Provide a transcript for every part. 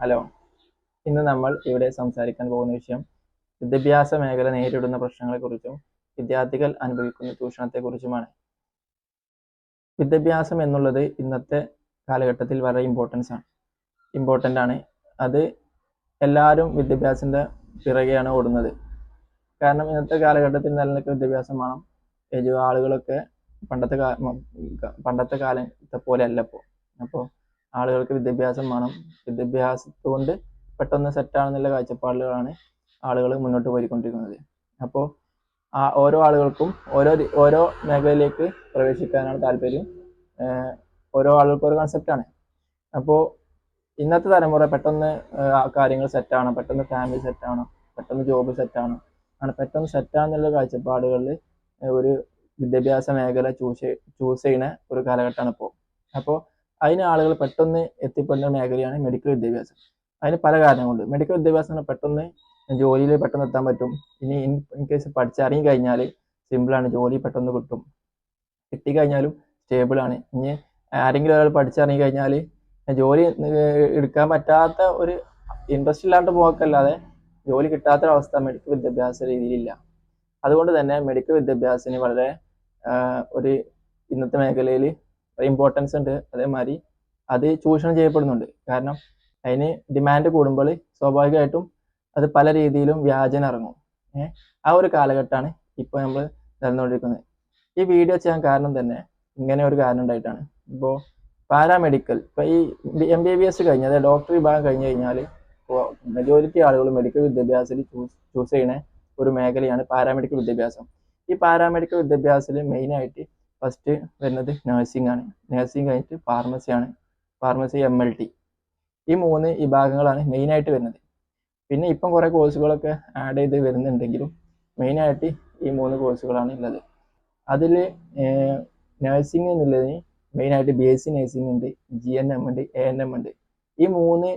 Hello. ഇന്ന് നമ്മൾ ഇവിടെ സംസാരിക്കാൻ പോകുന്ന വിഷയം വിദ്യാഭ്യാസ മേഖല നേരിടുന്ന പ്രശ്നങ്ങളെക്കുറിച്ചും വിദ്യാർത്ഥികൾ അനുഭവിക്കുന്ന ചൂഷണത്തെക്കുറിച്ചുമാണ്. വിദ്യാഭ്യാസം എന്നുള്ളത് ഇന്നത്തെ കാലഘട്ടത്തിൽ വളരെ ഇമ്പോർട്ടൻസ് ആണ്. ഇമ്പോർട്ടന്റ് ആണ്. അത് എല്ലാവരും വിദ്യാഭ്യാസത്തിന്റെ പിറകെയാണ് ഓടുന്നത്. കാരണം ഇന്നത്തെ കാലഘട്ടത്തിൽ നിലനിൽക്കുന്ന വിദ്യാഭ്യാസം വേണം. ആളുകളൊക്കെ പണ്ടത്തെ പണ്ടത്തെ കാലത്തെ പോലെ അല്ല ഇപ്പോൾ അപ്പോൾ ആളുകൾക്ക് വിദ്യാഭ്യാസം വേണം. വിദ്യാഭ്യാസത്തെ കൊണ്ട് പെട്ടെന്ന് സെറ്റാണെന്നുള്ള കാഴ്ചപ്പാടുകളാണ് ആളുകൾ മുന്നോട്ട് പോയിക്കൊണ്ടിരിക്കുന്നത്. അപ്പോൾ ആ ഓരോ ആളുകൾക്കും ഓരോ ഓരോ മേഖലയിലേക്ക് പ്രവേശിക്കാനാണ് താല്പര്യം. ഓരോ ആളുകൾക്കും ഓരോ കൺസെപ്റ്റാണ് അപ്പോൾ ഇന്നത്തെ തലമുറ പെട്ടെന്ന് കാര്യങ്ങൾ സെറ്റാണ് പെട്ടെന്ന് ഫാമിലി സെറ്റാണ് പെട്ടെന്ന് ജോബ് സെറ്റാണ് അങ്ങനെ പെട്ടെന്ന് സെറ്റാണെന്നുള്ള കാഴ്ചപ്പാടുകളിൽ ഒരു വിദ്യാഭ്യാസ മേഖല ചൂസ് ചൂസ് ചെയ്യുന്ന ഒരു കാലഘട്ടമാണ് ഇപ്പോൾ അപ്പോൾ അതിന് ആളുകൾ പെട്ടെന്ന് എത്തിപ്പെടുന്ന മേഖലയാണ് മെഡിക്കൽ വിദ്യാഭ്യാസം. അതിന് പല കാരണങ്ങളുണ്ട്. മെഡിക്കൽ വിദ്യാഭ്യാസം പെട്ടെന്ന് ജോലിയിൽ പെട്ടെന്ന് എത്താൻ പറ്റും. ഇനി ഇൻ കേസ് പഠിച്ചിറങ്ങി കഴിഞ്ഞാൽ സിമ്പിളാണ് ജോലി പെട്ടെന്ന് കിട്ടും. കിട്ടിക്കഴിഞ്ഞാലും സ്റ്റേബിളാണ് ഇനി ആരെങ്കിലും ഒരാൾ പഠിച്ചിറങ്ങി കഴിഞ്ഞാൽ ജോലി എടുക്കാൻ പറ്റാത്ത ഒരു ഇൻട്രസ്റ്റ് ഇല്ലാണ്ട് പോക്കല്ലാതെ ജോലി കിട്ടാത്തൊരവസ്ഥ മെഡിക്കൽ വിദ്യാഭ്യാസ രീതിയിലില്ല. അതുകൊണ്ട് തന്നെ മെഡിക്കൽ വിദ്യാഭ്യാസത്തിന് വളരെ ഒരു ഇന്നത്തെ മേഖലയിൽ ഇമ്പോർട്ടൻസ് ഉണ്ട്. അതേമാതിരി അത് ചൂഷണം ചെയ്യപ്പെടുന്നുണ്ട്. കാരണം അതിന് ഡിമാൻഡ് കൂടുമ്പോൾ സ്വാഭാവികമായിട്ടും അത് പല രീതിയിലും വ്യാജന ഇറങ്ങും. ഏഹ് ആ ഒരു കാലഘട്ടമാണ് ഇപ്പോൾ നമ്മൾ നടന്നുകൊണ്ടിരിക്കുന്നത്. ഈ വീഡിയോ ചെയ്യാൻ കാരണം തന്നെ ഇങ്ങനെ ഒരു കാരണം ഉണ്ടായിട്ടാണ്. ഇപ്പോൾ പാരാമെഡിക്കൽ ഇപ്പോൾ ഈ എം ബി ബി എസ് കഴിഞ്ഞ് അതായത് ഡോക്ടർ വിഭാഗം കഴിഞ്ഞ് കഴിഞ്ഞാൽ ഇപ്പോൾ മെജോറിറ്റി ആളുകൾ മെഡിക്കൽ വിദ്യാഭ്യാസത്തിൽ ചൂസ് ചൂസ് ചെയ്യണ ഒരു മേഖലയാണ് പാരാമെഡിക്കൽ വിദ്യാഭ്യാസം. ഈ പാരാമെഡിക്കൽ വിദ്യാഭ്യാസത്തിൽ മെയിനായിട്ട് ഫസ്റ്റ് വരുന്നത് നഴ്സിംഗ് ആണ്. നഴ്സിംഗ് കഴിഞ്ഞിട്ട് ഫാർമസിയാണ് ഫാർമസി എം എൽ ടി ഈ മൂന്ന് വിഭാഗങ്ങളാണ് മെയിനായിട്ട് വരുന്നത്. പിന്നെ ഇപ്പം കുറേ കോഴ്സുകളൊക്കെ ആഡ് ചെയ്ത് വരുന്നുണ്ടെങ്കിലും മെയിനായിട്ട് ഈ മൂന്ന് കോഴ്സുകളാണ് ഉള്ളത്. അതിൽ നഴ്സിംഗ് എന്നുള്ളതിന് മെയിനായിട്ട് ബി എസ് സി നഴ്സിംഗ് ഉണ്ട് ജി എൻ എം ഉണ്ട് എ എൻ എം ഉണ്ട്. ഈ മൂന്ന്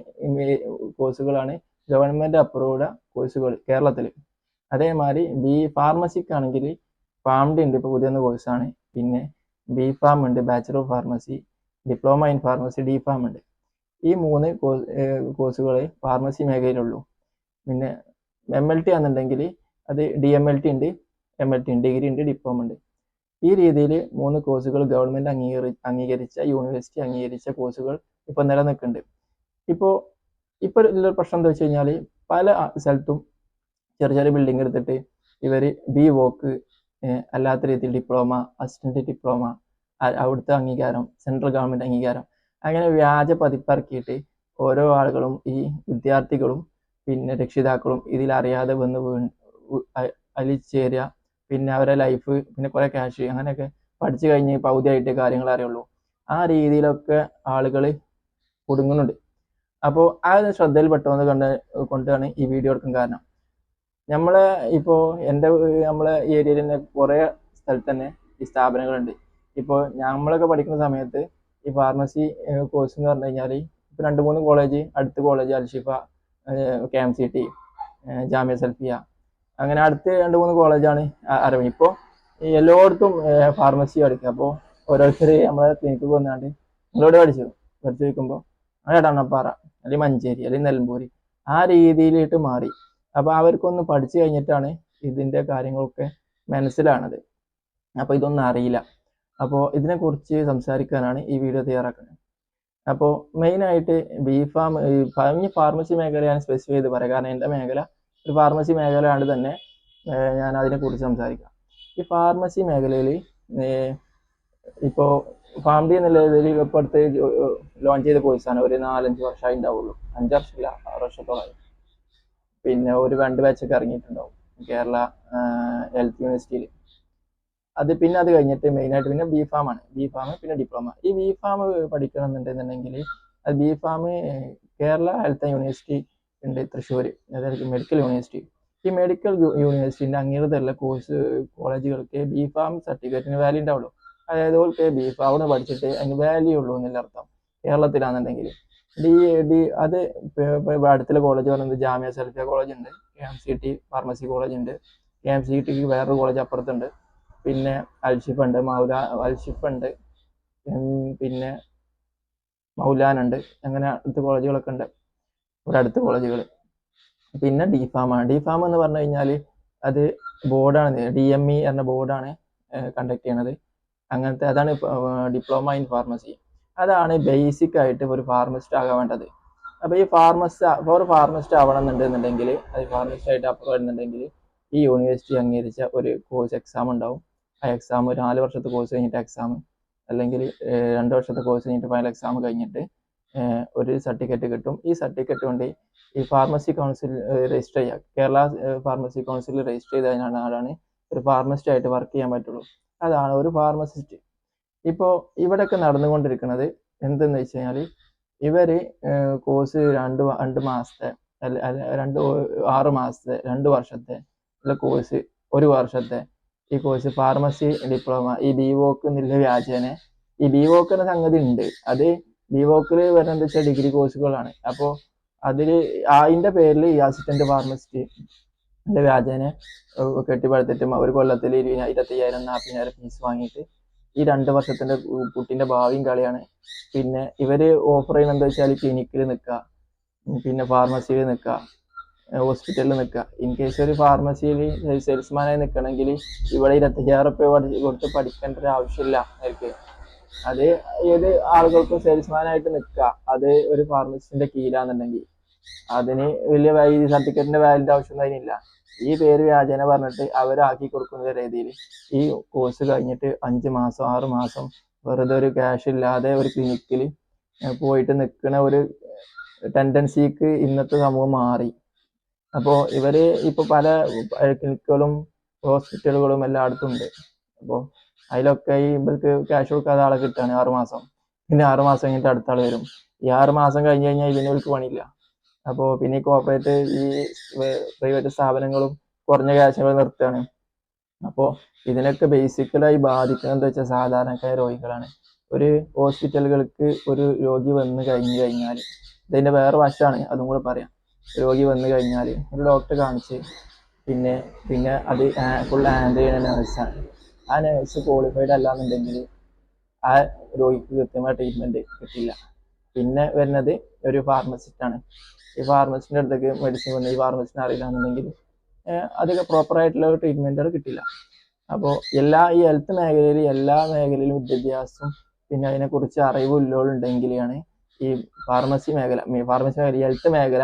കോഴ്സുകളാണ് ഗവൺമെന്റ് അപ്രൂവ്ഡ് കോഴ്സുകൾ കേരളത്തിൽ. അതേമാതിരി ബി ഫാർമസിക്കാണെങ്കിൽ ഫാംഡ് ഉണ്ട്. ഇപ്പോൾ പുതിയ കോഴ്സാണ് പിന്നെ ബി ഫാം ഉണ്ട് bachelor of pharmacy diploma in pharmacy D pharm ഉണ്ട്. ഈ മൂന്ന് കോഴ്സുകൾ ഫാർമസി മേഖലയിലുള്ളൂ. പിന്നെ എം എൽ ടി ആണെന്നുണ്ടെങ്കിൽ അത് ഡി എം എൽ ടി ഉണ്ട് എം എൽ ടി ഉണ്ട് ഡിഗ്രി ഉണ്ട് ഡിപ്ലോമ ഉണ്ട്. ഈ രീതിയിൽ മൂന്ന് കോഴ്സുകൾ ഗവൺമെന്റ് അംഗീകരി അംഗീകരിച്ച യൂണിവേഴ്സിറ്റി അംഗീകരിച്ച കോഴ്സുകൾ ഇപ്പോൾ നിലനിൽക്കുന്നുണ്ട്. ഇപ്പോൾ ഇപ്പോൾ ഉള്ള പ്രശ്നം എന്താ വെച്ച് കഴിഞ്ഞാൽ പല സ്ഥലത്തും ചെറിയ ചെറിയ ബിൽഡിംഗ് എടുത്തിട്ട് ഇവർ ബി വോക്ക് അല്ലാത്ത രീതിയിൽ ഡിപ്ലോമ അസിസ്റ്റന്റ് ഡിപ്ലോമ അവിടുത്തെ അംഗീകാരം സെൻട്രൽ ഗവൺമെന്റ് അംഗീകാരം അങ്ങനെ വ്യാജ പതിപ്പിറക്കിയിട്ട് ഓരോ ആളുകളും ഈ വിദ്യാർത്ഥികളും പിന്നെ രക്ഷിതാക്കളും ഇതിലറിയാതെ വന്ന് വീ അതിൽ പിന്നെ അവരെ ലൈഫ് പിന്നെ കുറേ ക്യാഷ് അങ്ങനെയൊക്കെ പഠിച്ചു കഴിഞ്ഞ് പകുതിയായിട്ട് കാര്യങ്ങൾ അറിയുള്ളൂ. ആ രീതിയിലൊക്കെ ആളുകൾ കുടുങ്ങുന്നുണ്ട്. അപ്പോൾ ആ ഒരു ശ്രദ്ധയിൽ പെട്ടുവന്ന് കണ്ട് കൊണ്ടാണ് ഈ വീഡിയോ എടുക്കാൻ കാരണം. നമ്മളെ ഇപ്പോൾ എന്റെ നമ്മളെ ഏരിയയിൽ തന്നെ കുറേ സ്ഥലത്ത് തന്നെ ഈ സ്ഥാപനങ്ങളുണ്ട്. ഇപ്പോൾ നമ്മളൊക്കെ പഠിക്കുന്ന സമയത്ത് ഈ ഫാർമസി കോഴ്സ് എന്ന് പറഞ്ഞു കഴിഞ്ഞാൽ ഇപ്പോൾ രണ്ട് മൂന്ന് കോളേജ് അടുത്ത college Alshifa K M C T Jamia Salafiya. അങ്ങനെ അടുത്ത രണ്ട് മൂന്ന് കോളേജാണ് അറിവ്. ഇപ്പോൾ എല്ലായിടത്തും ഫാർമസി പഠിക്കുക അപ്പോൾ ഓരോരുത്തർ നമ്മളെ ക്ലിനിക്കിൽ വന്നാണ്ട് നിങ്ങളോട് പഠിച്ചു? പഠിച്ചു വയ്ക്കുമ്പോൾ എടണപ്പാറ അല്ലെങ്കിൽ മഞ്ചേരി അല്ലെങ്കിൽ നെലമ്പൂരി. ആ രീതിയിലിട്ട് മാറി. അപ്പോൾ അവർക്കൊന്ന് പഠിച്ചു കഴിഞ്ഞിട്ടാണ് ഇതിന്റെ കാര്യങ്ങളൊക്കെ മനസ്സിലാണത്. അപ്പോൾ ഇതൊന്നും അറിയില്ല. അപ്പോൾ ഇതിനെക്കുറിച്ച് സംസാരിക്കാനാണ് ഈ വീഡിയോ തയ്യാറാക്കുന്നത്. അപ്പോൾ മെയിനായിട്ട് ബി ഫാം ഈ ഫാർമസി മേഖലയാണ് സ്പെസിഫൈ ചെയ്ത് പറയാം. കാരണം എന്റെ മേഖല ഒരു ഫാർമസി മേഖല ആണ്ട് തന്നെ ഞാൻ അതിനെക്കുറിച്ച് സംസാരിക്കാം. ഈ ഫാർമസി മേഖലയിൽ ഇപ്പോൾ ഫാംഡി എന്നുള്ളതിൽ ഇപ്പോൾ ഇപ്പോഴത്തെ ലോഞ്ച് ചെയ്ത കോഴ്സാണ് ഒരു നാലഞ്ച് വർഷമായി ഉണ്ടാവുള്ളൂ അഞ്ച് വർഷമില്ല ആറ് വർഷത്തോളമായി പിന്നെ ഒരു രണ്ട് ബാച്ചൊക്കെ ഇറങ്ങിയിട്ടുണ്ടാവും. കേരള ഹെൽത്ത് യൂണിവേഴ്സിറ്റിയിൽ അത് പിന്നെ അത് കഴിഞ്ഞിട്ട് മെയിനായിട്ട് പിന്നെ ബി ഫാം ആണ്. ബി ഫാം പിന്നെ ഡിപ്ലോമ ഈ ബി ഫാം പഠിക്കണം എന്നുണ്ടെന്നുണ്ടെങ്കിൽ അത് B pharm Kerala health university ഉണ്ട് തൃശ്ശൂർ അതായത് മെഡിക്കൽ യൂണിവേഴ്സിറ്റി ഈ മെഡിക്കൽ യൂണിവേഴ്സിറ്റിന്റെ അംഗീകൃതമുള്ള കോഴ്സ് കോളേജുകൾക്ക് ബി ഫാം സർട്ടിഫിക്കറ്റിന് വാല്യൂ ഉണ്ടാവുള്ളൂ. അതായത് ഓൾക്ക് ബി ഫാം പഠിച്ചിട്ട് അതിന് വാല്യൂ ഉള്ളൂ എന്നുള്ള അർത്ഥം. കേരളത്തിലാണെന്നുണ്ടെങ്കിൽ. ഡി ഡി അത് അടുത്തുള്ള കോളേജ് പറയുന്നത് ജാമ്യ സൽഫിയ കോളേജ് ഉണ്ട്. K M C T pharmacy college ഉണ്ട്. കെ എം സി ടിക്ക് വേറൊരു കോളേജ് അപ്പുറത്തുണ്ട്. പിന്നെ അൽഷിഫ് ഉണ്ട് മൗല അൽഷിഫ് ഉണ്ട്. പിന്നെ മൗലാന ഉണ്ട്. അങ്ങനെ അടുത്ത കോളേജുകളൊക്കെ ഉണ്ട്. ഇവിടെ അടുത്ത കോളേജുകൾ പിന്നെ ഡി ഫാം ആണ്. ഡി ഫാം എന്ന് പറഞ്ഞു കഴിഞ്ഞാൽ അത് ബോർഡാണ് ഡി എം ഇ എന്ന ബോർഡാണ് കണ്ടക്ട് ചെയ്യണത്. അങ്ങനത്തെ അതാണ് ഡിപ്ലോമ ഇൻ ഫാർമസി അതാണ് ബേസിക് ആയിട്ട് ഒരു ഫാർമസിസ്റ്റ് ആകാൻ വേണ്ടത്. അപ്പോൾ ഈ ഫാർമസിസ്റ്റ് ഒരു ഫാർമസിസ്റ്റ് ആവണം എന്നുണ്ടെന്നുണ്ടെങ്കിൽ അത് ഫാർമസിസ്റ്റ് ആയിട്ട് അപ്പോൾ വരുന്നുണ്ടെങ്കിൽ ഈ യൂണിവേഴ്സിറ്റി അംഗീകരിച്ച ഒരു കോഴ്സ് എക്സാം ഉണ്ടാവും. ആ എക്സാം ഒരു നാല് വർഷത്തെ കോഴ്സ് കഴിഞ്ഞിട്ട് എക്സാം അല്ലെങ്കിൽ രണ്ട് വർഷത്തെ കോഴ്സ് കഴിഞ്ഞിട്ട് ഫൈനൽ എക്സാം കഴിഞ്ഞിട്ട് ഒരു സർട്ടിഫിക്കറ്റ് കിട്ടും. ഈ സർട്ടിഫിക്കറ്റ് കൊണ്ട് ഈ ഫാർമസി കൗൺസിൽ രജിസ്റ്റർ ചെയ്യുക കേരള ഫാർമസി കൗൺസിൽ രജിസ്റ്റർ ചെയ്തതിനാണ് ആളാണ് ഒരു ഫാർമസിസ്റ്റ് ആയിട്ട് വർക്ക് ചെയ്യാൻ പറ്റുള്ളൂ. അതാണ് ഒരു ഫാർമസിസ്റ്റ് ഇപ്പോൾ ഇവിടെയൊക്കെ നടന്നുകൊണ്ടിരിക്കുന്നത് എന്തെന്ന് വെച്ച് കഴിഞ്ഞാൽ ഇവർ കോഴ്സ് രണ്ട് രണ്ട് മാസത്തെ അല്ല അല്ല രണ്ട് ആറ് മാസത്തെ രണ്ട് വർഷത്തെ ഉള്ള കോഴ്സ് ഒരു വർഷത്തെ ഈ കോഴ്സ് ഫാർമസി ഡിപ്ലോമ ഈ ബി വോക്ക് എന്നുള്ള വ്യാജേന. ഈ ബി വോക്ക് എന്ന സംഗതി ഉണ്ട് അത് ബി വോക്കിൽ വരുന്നത് എന്താ വെച്ചാൽ ഡിഗ്രി കോഴ്സുകളാണ്. അപ്പോൾ അതിൽ അതിന്റെ പേരിൽ ഈ അസിസ്റ്റന്റ് ഫാർമസിസ്റ്റ് എന്റെ വ്യാജേനെ കെട്ടിപ്പടുത്തിട്ടും ഒരു കൊല്ലത്തിൽ ഇരുപത്തയ്യായിരം നാൽപ്പതിനായിരം ഫീസ് വാങ്ങിയിട്ട് ഈ രണ്ട് വർഷത്തിന്റെ കുട്ടിന്റെ ഭാവിയും കളിയാണ്. പിന്നെ ഇവർ ഓഫർ ചെയ്യുന്നത് എന്താ വെച്ചാൽ ക്ലിനിക്കിൽ നിൽക്കുക പിന്നെ ഫാർമസിയിൽ നിൽക്കുക ഹോസ്പിറ്റലിൽ നിൽക്കുക ഇൻ കേസ് ഒരു ഫാർമസിയിൽ സെയിൽസ്മാനായി നിൽക്കണമെങ്കിൽ ഇവിടെ ഇരുപത്തയ്യായിരം റുപ്യ കൊടുത്ത് പഠിക്കേണ്ട ഒരു ആവശ്യമില്ല അവർക്ക്. അത് ഏത് ആളുകൾക്കും സെയിൽസ്മാനായിട്ട് നിൽക്കുക അത് ഒരു ഫാർമസിന്റെ കീഴിലാണെന്നുണ്ടെങ്കിൽ അതിന് വലിയ വാല്യൂ സർട്ടിഫിക്കറ്റിന്റെ വാലിഡ് ആവശ്യം അതിനില്ല. ഈ പേര് വ്യാജേന പറഞ്ഞിട്ട് അവരാക്കി കൊടുക്കുന്ന രീതിയിൽ ഈ കോഴ്സ് കഴിഞ്ഞിട്ട് അഞ്ച് മാസം ആറ് മാസം വെറുതെ ഒരു ക്യാഷ് ഇല്ലാതെ ഒരു ക്ലിനിക്കിൽ പോയിട്ട് നിൽക്കുന്ന ഒരു ടെൻഡൻസിക്ക് ഇന്നത്തെ സമൂഹം മാറി. അപ്പോൾ ഇവർ ഇപ്പൊ പല ക്ലിനിക്കുകളും ഹോസ്പിറ്റലുകളും എല്ലായിടത്തും ഉണ്ട്. അപ്പോൾ അതിലൊക്കെ ഈ ഇവർക്ക് ക്യാഷ് കൊടുക്കാതെ ആളെ കിട്ടുകയാണ് ആറുമാസം പിന്നെ ആറുമാസം കഴിഞ്ഞിട്ട് അടുത്ത ആൾ വരും. ഈ ആറുമാസം കഴിഞ്ഞ് കഴിഞ്ഞാൽ ഇതിന് ഇവർക്ക് പണിയില്ല. അപ്പോൾ പിന്നെ ഈ കോർപ്പറേറ്റ് ഈ പ്രൈവറ്റ് സ്ഥാപനങ്ങളും കുറഞ്ഞ ക്യാഷുകൾ നിർത്തുകയാണ്. അപ്പോൾ ഇതിനൊക്കെ ബേസിക്കലായി ബാധിക്കുന്നത് വെച്ചാൽ സാധാരണക്കാരായ രോഗികളാണ്. ഒരു ഹോസ്പിറ്റലുകൾക്ക് ഒരു രോഗി വന്നു കഴിഞ്ഞു കഴിഞ്ഞാൽ ഇതിന്റെ വേറെ വശമാണ് അതും കൂടെ പറയാം. രോഗി വന്നു കഴിഞ്ഞാൽ ഒരു ഡോക്ടറെ കാണിച്ച് പിന്നെ പിന്നെ അത് ഫുൾ ഹാൻഡ് ചെയ്യുന്ന നേഴ്സാണ് ആ നേഴ്സ് ക്വാളിഫൈഡ് അല്ലാന്നുണ്ടെങ്കിൽ ആ രോഗിക്ക് കൃത്യമായ ട്രീറ്റ്മെന്റ് കിട്ടില്ല. പിന്നെ വരുന്നത് ഒരു ഫാർമസിസ്റ്റ് ആണ്. ഈ ഫാർമസിന്റെ അടുത്തേക്ക് മെഡിസിൻ വന്ന് ഈ ഫാർമസിനെ അറിയില്ല എന്നുണ്ടെങ്കിൽ അതൊക്കെ പ്രോപ്പർ ആയിട്ടുള്ള ഒരു ട്രീറ്റ്മെന്റുകൾ കിട്ടില്ല. അപ്പോൾ എല്ലാ ഈ ഹെൽത്ത് മേഖലയിൽ എല്ലാ മേഖലയിലും വിദ്യാഭ്യാസം പിന്നെ അതിനെക്കുറിച്ച് അറിവുള്ളവരുണ്ടെങ്കിലാണ് ഈ ഫാർമസി മേഖല ഫാർമസി മേഖല ഹെൽത്ത് മേഖല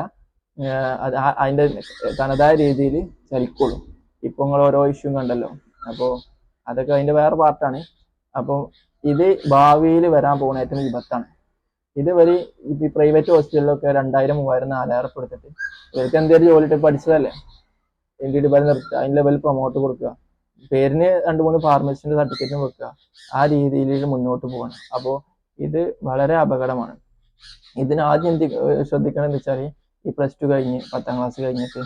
അതിന്റെ തനതായ രീതിയിൽ ചലിക്കുള്ളൂ. ഇപ്പൊ നിങ്ങൾ ഓരോ ഇഷ്യൂ കണ്ടല്ലോ. അപ്പോൾ അതൊക്കെ അതിന്റെ വേറെ പാർട്ടാണ് അപ്പോൾ ഇത് ഭാവിയിൽ വരാൻ പോകുന്ന ഏറ്റവും വിപത്താണ്. ഇത് ഈ പ്രൈവറ്റ് ഹോസ്പിറ്റലിലൊക്കെ രണ്ടായിരം മൂവായിരം നാലായിരം കൊടുത്തിട്ട് ഇവർക്ക് എന്തെങ്കിലും ജോലി ഇട്ട് പഠിച്ചതല്ലേ? എൽ ഡി നിർത്തുക. അതിന്റെ ലെവൽ പ്രൊമോട്ട് കൊടുക്കുക. പേരിന് രണ്ട് മൂന്ന് ഫാർമസിന്റെ സർട്ടിഫിക്കറ്റും വെക്കുക. ആ രീതിയിൽ മുന്നോട്ട് പോകണം. അപ്പോൾ ഇത് വളരെ അപകടമാണ്. ഇതിന് ആദ്യം എന്ത് ശ്രദ്ധിക്കണം എന്ന് വെച്ചാൽ ഈ പ്ലസ് ടു കഴിഞ്ഞ് പത്താം ക്ലാസ് കഴിഞ്ഞിട്ട്.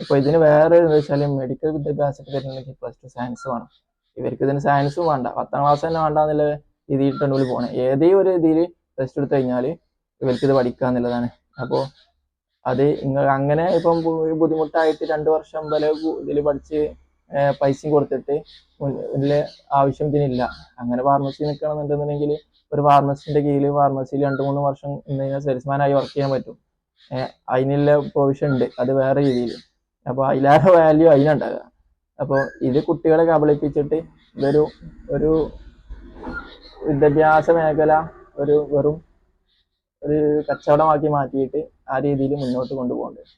ഇപ്പൊ ഇതിന് വേറെ എന്താ വെച്ചാൽ മെഡിക്കൽ വിദ്യാഭ്യാസത്തിൽ പ്ലസ് ടു സയൻസ് വേണം. ഇവർക്ക് ഇതിന് സയൻസും വേണ്ട. പത്താം ക്ലാസ് തന്നെ വേണ്ട എന്നുള്ള രീതിയിൽ ഉള്ളിൽ പോകണം ഏതേ ഒരു രീതിയിൽ പ്ലസ് ടു എടുത്തു കഴിഞ്ഞാൽ ഇവർക്ക് ഇത് പഠിക്കുക എന്നുള്ളതാണ്. അപ്പോൾ അത് നിങ്ങൾ അങ്ങനെ ഇപ്പം ബുദ്ധിമുട്ടായിട്ട് രണ്ട് വർഷം വരെ ഇതിൽ പഠിച്ച് പൈസയും കൊടുത്തിട്ട് വലിയ ആവശ്യം ഇതിനില്ല. അങ്ങനെ ഫാർമസി നിൽക്കണമെന്നുണ്ടെന്നുണ്ടെങ്കിൽ ഒരു ഫാർമസിന്റെ കീഴിൽ ഫാർമസിയിൽ രണ്ട് മൂന്ന് വർഷം സെയിൽസ്മാനായി വർക്ക് ചെയ്യാൻ പറ്റും. അതിനുള്ള പ്രൊവിഷൻ ഉണ്ട്. അത് വേറെ രീതിയിൽ അപ്പോൾ അതിലേറെ വാല്യൂ അതിനുണ്ടാകുക അപ്പോൾ ഇത് കുട്ടികളെ കബളിപ്പിച്ചിട്ട് ഇതൊരു ഒരു വിദ്യാഭ്യാസ മേഖല ഒരു വെറും ഒരു കച്ചവടമാക്കി മാറ്റിയിട്ട് ആ രീതിയിൽ മുന്നോട്ട് കൊണ്ടുപോകുന്നുണ്ട്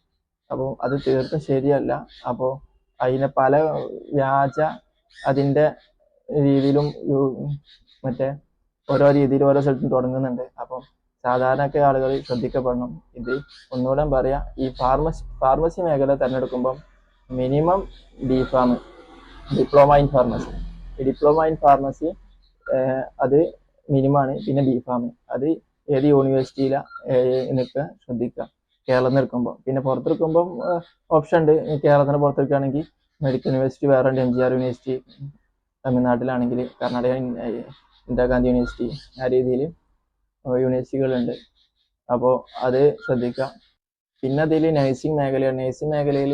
അപ്പോൾ അത് തീർത്തും ശരിയല്ല. അപ്പോൾ അതിനെ പല വ്യാജ അതിന്റെ രീതിയിലും മറ്റേ ഓരോ രീതിയിൽ ഓരോ സ്ഥലത്തും തുടങ്ങുന്നുണ്ട്. അപ്പം സാധാരണക്കെ ആളുകൾ ശ്രദ്ധിക്കപ്പെടണം. ഇത് ഒന്നുകൂടെ പറയാം. ഈ ഫാർമസി ഫാർമസി മേഖല തിരഞ്ഞെടുക്കുമ്പം minimum D pharm diploma in pharmacy. Diploma in pharmacy അത് മിനിമാണ് പിന്നെ ബി ഫാം അത് ഏത് യൂണിവേഴ്സിറ്റിയിലാണ് നിൽക്കുക ശ്രദ്ധിക്കുക. കേരളത്തിൽ എടുക്കുമ്പോൾ പിന്നെ പുറത്തെടുക്കുമ്പം ഓപ്ഷൻ ഉണ്ട്. കേരളത്തിന് പുറത്തെടുക്കുകയാണെങ്കിൽ മെഡിക്കൽ യൂണിവേഴ്സിറ്റി വേറെ ഉണ്ട്. എം ജി ആർ യൂണിവേഴ്സിറ്റി തമിഴ്നാട്ടിലാണെങ്കിൽ കർണാടക ഇന്ദിരാഗാന്ധി യൂണിവേഴ്സിറ്റി ആ രീതിയിൽ യൂണിവേഴ്സിറ്റികളുണ്ട് അപ്പോൾ അത് ശ്രദ്ധിക്കുക. പിന്നെ അതിൽ നഴ്സിംഗ് മേഖലയാണ്. നഴ്സിംഗ് മേഖലയിൽ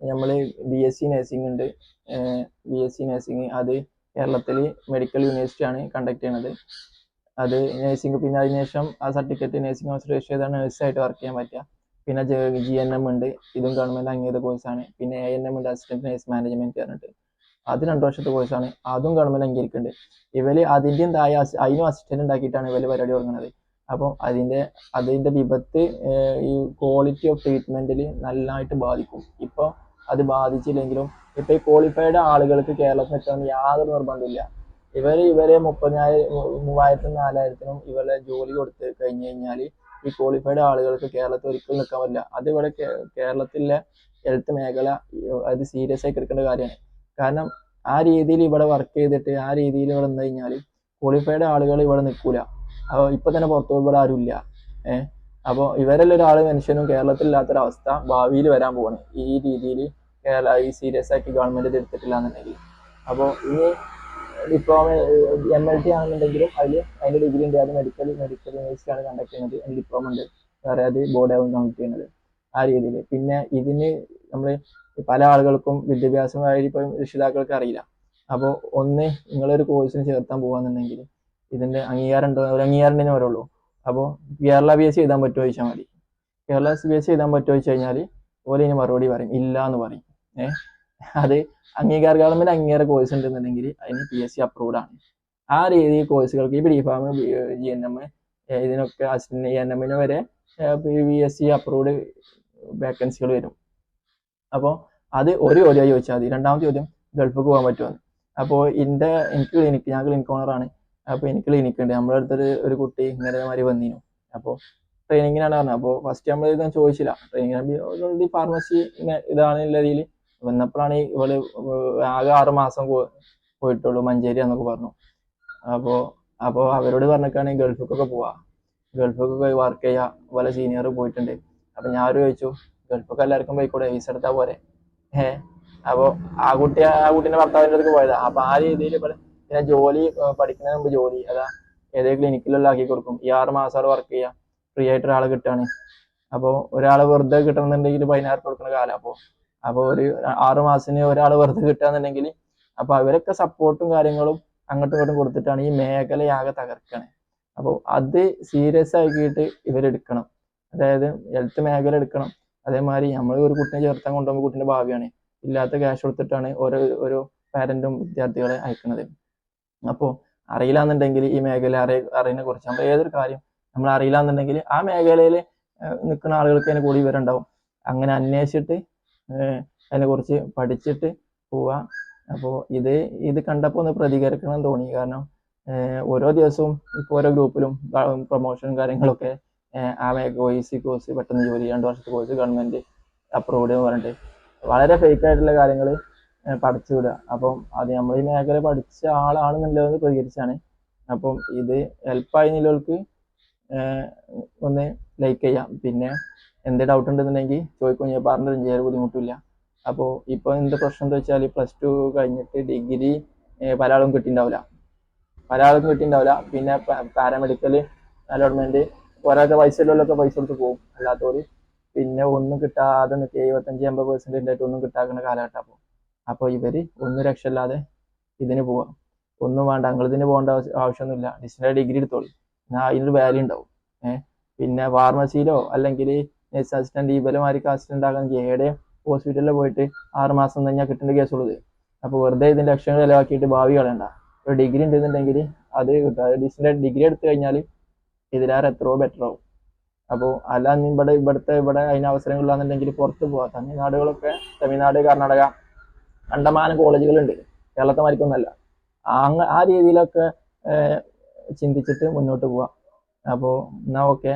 നമ്മൾ ബി എസ് സി നഴ്സിംഗ് ഉണ്ട്. ബി എസ് സി നഴ്സിംഗ് അത് കേരളത്തിൽ മെഡിക്കൽ യൂണിവേഴ്സിറ്റിയാണ് കണ്ടക്ട് ചെയ്യുന്നത്. അത് നഴ്സിംഗ് പിന്നെ അതിനുശേഷം ആ സർട്ടിഫിക്കറ്റ് നഴ്സിംഗ് ഹൗസ് രജിസ്റ്റർ ചെയ്താണ് നഴ്സായിട്ട് വർക്ക് ചെയ്യാൻ പറ്റുക. പിന്നെ ജി എൻ എം ഉണ്ട്. ഇതും ഗവൺമെന്റ് അംഗീകൃത കോഴ്സാണ് പിന്നെ എ എൻ എം ഉണ്ട് അസിസ്റ്റന്റ് നഴ്സ് മാനേജ്മെന്റ് പറഞ്ഞിട്ട്. അത് രണ്ട് വർഷത്തെ കോഴ്സാണ് അതും ഗവൺമെന്റ് അംഗീകരിക്കുന്നുണ്ട്. ഇവർ അതിന്റെയും താഴെ അതിനും അസിസ്റ്റന്റ് ഉണ്ടാക്കിയിട്ടാണ് ഇവർ പരിപാടി തുടങ്ങുന്നത്. അപ്പോൾ അതിന്റെ അതിന്റെ വിപത്ത് ഈ ക്വാളിറ്റി ഓഫ് ട്രീറ്റ്മെന്റിൽ നന്നായിട്ട് ബാധിക്കും. ഇപ്പോൾ അത് ബാധിച്ചില്ലെങ്കിലും ഇപ്പൊ ഈ ക്വാളിഫൈഡ് ആളുകൾക്ക് കേരളത്തിൽ എത്താൻ യാതൊരു നിർബന്ധമില്ല ഇവർ ഇവരെ മുപ്പതിനായിരം മൂവായിരത്തിനും നാലായിരത്തിനും ഇവരെ ജോലി കൊടുത്ത് കഴിഞ്ഞു കഴിഞ്ഞാൽ ഈ ക്വാളിഫൈഡ് ആളുകൾക്ക് കേരളത്തിൽ ഒരിക്കലും നിൽക്കാൻ പറ്റില്ല. അത് ഇവിടെ കേരളത്തിലെ ഹെൽത്ത് മേഖല അത് സീരിയസ് ആയി എടുക്കേണ്ട കാര്യമാണ്. കാരണം ആ രീതിയിൽ ഇവിടെ വർക്ക് ചെയ്തിട്ട് ആ രീതിയിൽ ഇവിടെ നിന്ന് കഴിഞ്ഞാൽ ക്വാളിഫൈഡ് ആളുകൾ ഇവിടെ നിൽക്കൂല. അപ്പോൾ ഇപ്പൊ തന്നെ പുറത്തു ഇവിടെ ആരും ഇല്ല. ഏഹ് അപ്പോൾ ഇവരെല്ലാം ഒരാൾ മനുഷ്യനും കേരളത്തിലില്ലാത്തൊരവസ്ഥ ഭാവിയിൽ വരാൻ പോവാണ്. ഈ രീതിയിൽ കേരള ഈ സീരിയസ് ആക്കി ഗവൺമെന്റ് ഇത് എടുത്തിട്ടില്ല എന്നുണ്ടെങ്കിൽ അപ്പോൾ ഇനി ഡിപ്ലോമ എം എൽ ടി ആണെന്നുണ്ടെങ്കിലും അതിൽ അതിന്റെ ഡിഗ്രി ഉണ്ട്. അത് മെഡിക്കൽ മെഡിക്കൽ യൂണിവേഴ്സിറ്റിയാണ് കണ്ടക്ട് ചെയ്യുന്നത്. അതിന് ഡിപ്ലോമ ഉണ്ട്. വേറെ അത് ബോർഡ് ആവും കണക്ട് ചെയ്യുന്നത് ആ രീതിയിൽ പിന്നെ ഇതിന് നമ്മൾ പല ആളുകൾക്കും വിദ്യാഭ്യാസമായി ഇപ്പം രക്ഷിതാക്കൾക്ക് അറിയില്ല. അപ്പോൾ ഒന്ന് നിങ്ങളൊരു കോഴ്സിന് ചേർത്താൻ പോകാന്നുണ്ടെങ്കിൽ ഇതിന്റെ അംഗീകാരം ഉണ്ടോ? ഒരു അംഗീകാരം തന്നെ വരുള്ളൂ അപ്പോൾ കേരള ബി എസ് എഴുതാൻ പറ്റുമോ ചോദിച്ചാൽ മതി. കേരള ബി എസ് എഴുതാൻ പറ്റുമോ ചോദിച്ചു കഴിഞ്ഞാൽ ഓലെ ഇനി മറുപടി പറയും. ഇല്ല എന്ന് പറയും. ഏഹ്? അത് അംഗീകാര ഗവൺമെന്റ് അംഗീകാര കോഴ്സ് ഉണ്ടെന്നുണ്ടെങ്കിൽ അതിന് പി എസ് സി അപ്രൂവ്ഡ് ആണ്. ആ രീതി കോഴ്സുകൾക്ക് ഈ B pharm G N M ഇതിനൊക്കെ അസിസ്റ്റന്റ് എൻ എമ്മിന് വരെ പി എസ് സി അപ്രൂവ്ഡ് വേക്കൻസികൾ വരും. അപ്പോൾ അത് ഒരു ചോദ്യമായി ചോദിച്ചാൽ മതി. രണ്ടാമത്തെ ചോദ്യം ഗൾഫിൽ പോകാൻ പറ്റുമെന്ന് അപ്പോൾ എന്റെ എനിക്ക് ക്ലിനിക്ക് ഞാൻ ക്ലിനിക് ഓണറാണ് അപ്പോൾ എനിക്ക് ക്ലിനിക്ക് ഉണ്ട്. നമ്മുടെ അടുത്തൊരു ഒരു കുട്ടി ഇങ്ങനെ മാതിരി വന്നിരുന്നു അപ്പോൾ ട്രെയിനിങ്ങിനാണ് പറഞ്ഞത്. അപ്പോൾ ഫസ്റ്റ് നമ്മൾ ഇതൊന്നും ചോദിച്ചില്ല. ട്രെയിനിങ് ഫാർമസി ഇതാണ് രീതിയിൽ വന്നപ്പോഴാണ് ഇവൾ ആകെ ആറ് മാസം പോയിട്ടുള്ളൂ മഞ്ചേരി എന്നൊക്കെ പറഞ്ഞു. അപ്പോൾ അപ്പോൾ അവരോട് പറഞ്ഞേക്കാണെങ്കിൽ ഗൾഫിക്കൊക്കെ പോവാ. ഗൾഫിക്കൊക്കെ പോയി വർക്ക് ചെയ്യാ ഇവളെ സീനിയർ പോയിട്ടുണ്ട്. അപ്പൊ ഞാൻ ചോദിച്ചു ഗൾഫൊക്കെ എല്ലാവർക്കും പോയിക്കൂടെ? വിസ എടുത്താ പോരെ? ഏഹ് അപ്പൊ ആ കുട്ടി ആ കുട്ടീന്റെ ഭർത്താവിന്റെ അടുത്ത് പോയതാ. അപ്പൊ ആ രീതിയിൽ പിന്നെ ജോലി പഠിക്കുന്നതിന് മുമ്പ് ജോലി അതാ ഏതേ ക്ലിനിക്കിലുള്ള ആക്കി കൊടുക്കും. ഈ ആറ് മാസം അവിടെ വർക്ക് ചെയ്യാം. ഫ്രീ ആയിട്ട് ഒരാളെ കിട്ടുകയാണ്. അപ്പോൾ ഒരാളെ വെറുതെ കിട്ടണമെന്നുണ്ടെങ്കിൽ പതിനായിരം കൊടുക്കുന്ന കാലം. അപ്പോൾ അപ്പോൾ ഒരു ആറ് മാസത്തിന് ഒരാൾ വെറുതെ കിട്ടുകയെന്നുണ്ടെങ്കിൽ അപ്പോൾ അവരൊക്കെ സപ്പോർട്ടും കാര്യങ്ങളും അങ്ങോട്ടും ഇങ്ങോട്ടും കൊടുത്തിട്ടാണ് ഈ മേഖലയാകെ തകർക്കണേ. അപ്പോൾ അത് സീരിയസ് ആക്കിയിട്ട് ഇവരെടുക്കണം. അതായത് ഹെൽത്ത് മേഖല എടുക്കണം. അതേമാതിരി നമ്മൾ ഒരു കുട്ടിനെ ചേർത്താൻ കൊണ്ടുപോകുമ്പോൾ കുട്ടിന്റെ ഭാവിയാണ്. ഇല്ലാത്ത ക്യാഷ് കൊടുത്തിട്ടാണ് ഓരോ ഓരോ പാരന്റും വിദ്യാർത്ഥികളെ അയക്കുന്നത്. അപ്പോൾ അറിയില്ല എന്നുണ്ടെങ്കിൽ ഈ മേഖല അറിയ അറിയുന്ന കുറിച്ച് നമ്മൾ ഏതൊരു കാര്യം നമ്മൾ അറിയില്ല എന്നുണ്ടെങ്കിൽ ആ മേഖലയിൽ നിൽക്കുന്ന ആളുകൾക്ക് അതിന് കൂടി വിവരമുണ്ടാവും. അങ്ങനെ അന്വേഷിച്ചിട്ട് അതിനെക്കുറിച്ച് പഠിച്ചിട്ട് പോവാ. അപ്പോൾ ഇത് ഇത് കണ്ടപ്പോൾ ഒന്ന് പ്രതികരിക്കണം എന്ന് തോന്നി. കാരണം ഓരോ ദിവസവും ഇപ്പോൾ ഓരോ ഗ്രൂപ്പിലും പ്രൊമോഷനും കാര്യങ്ങളൊക്കെ ഏഹ് ആ കോഴ്സ് കോഴ്സ് പെട്ടെന്ന് ജോലി രണ്ട് വർഷത്തെ കോഴ്സ് ഗവൺമെന്റ് അപ്രൂവ്ഡ് എന്ന് പറഞ്ഞിട്ട്. വളരെ ഫേക്ക് ആയിട്ടുള്ള കാര്യങ്ങൾ പഠിച്ചു വിടുക. അപ്പം അത് നമ്മൾ ഈ മേഖല പഠിച്ച ആളാണെന്നുള്ളത് പ്രതികരിച്ചാണ്. അപ്പം ഇത് ഹെൽപ്പായി എന്നുള്ളവർക്ക് ഒന്ന് ലൈക്ക് ചെയ്യാം. പിന്നെ എന്ത് ഡൗട്ട് ഉണ്ടെന്നുണ്ടെങ്കിൽ ചോദിക്കും. ഞാൻ പറഞ്ഞു തരും ചെയ്യാൻ ബുദ്ധിമുട്ടില്ല അപ്പോൾ ഇപ്പോൾ എന്ത് പ്രശ്നം എന്താ വെച്ചാൽ പ്ലസ് ടു കഴിഞ്ഞിട്ട് ഡിഗ്രി പല ആളും കിട്ടിയിട്ടുണ്ടാവില്ല. പല ആളും കിട്ടിയിട്ടുണ്ടാവില്ല. പിന്നെ പാരാമെഡിക്കൽ അലോട്ട്മെന്റ് ഒരാൾക്ക് പൈസ ഉള്ളവരൊക്കെ പൈസ കൊടുത്ത് പോകും. അല്ലാത്തവർ പിന്നെ ഒന്നും കിട്ടാതെ നിൽക്കുക എഴുപത്തഞ്ച് എൺപത് പെർസെന്റേജ് ആയിട്ട് ഒന്നും കിട്ടാക്കുന്ന കാലഘട്ടം അപ്പോൾ അപ്പോൾ ഇവർ ഒന്നും രക്ഷയില്ലാതെ ഇതിന് പോവാം. ഒന്നും വേണ്ട. ഞങ്ങൾ ഇതിന് പോകേണ്ട ആവശ്യ- ആവശ്യമൊന്നുമില്ല. ഡിസ്റ്റന്റ് ഡിഗ്രി എടുത്തോളൂ. എന്നാൽ അതിനൊരു വാല്യൂ ഉണ്ടാവും. ഏഹ് പിന്നെ ഫാർമസിയിലോ അല്ലെങ്കിൽ നഴ്സ് അസിസ്റ്റന്റ് ഈ ബലമാർക്ക് അസിസ്റ്റന്റ് ആകാൻ ഏടെ ഹോസ്പിറ്റലിൽ പോയിട്ട് ആറ് മാസം കഴിഞ്ഞാൽ കിട്ടേണ്ട കേസുള്ളത് അപ്പോൾ വെറുതെ ഇതിന്റെ ലക്ഷങ്ങൾ ചിലവാക്കിയിട്ട് ഭാവി കളയണ്ട. ഒരു ഡിഗ്രി ഉണ്ടെന്നുണ്ടെങ്കിൽ അത് കിട്ടും. അത് ഡിഗ്രി എടുത്തു കഴിഞ്ഞാൽ ഇതിലേറെ എത്രയോ ബെറ്റർ ആവും. അപ്പോൾ അല്ല ഇവിടെ ഇവിടുത്തെ ഇവിടെ അതിന് അവസരങ്ങളില്ലാന്നുണ്ടെങ്കിൽ പുറത്ത് പോവാം. തമിഴ്നാടുകളൊക്കെ തമിഴ്നാട് കർണാടക കണ്ടമാനം കോളേജുകളുണ്ട്. കേരളത്തെ മരിക്കൊന്നല്ല. അങ്ങ ആ രീതിയിലൊക്കെ ചിന്തിച്ചിട്ട് മുന്നോട്ട് പോവാം. അപ്പോൾ എന്നാ ഓക്കെ.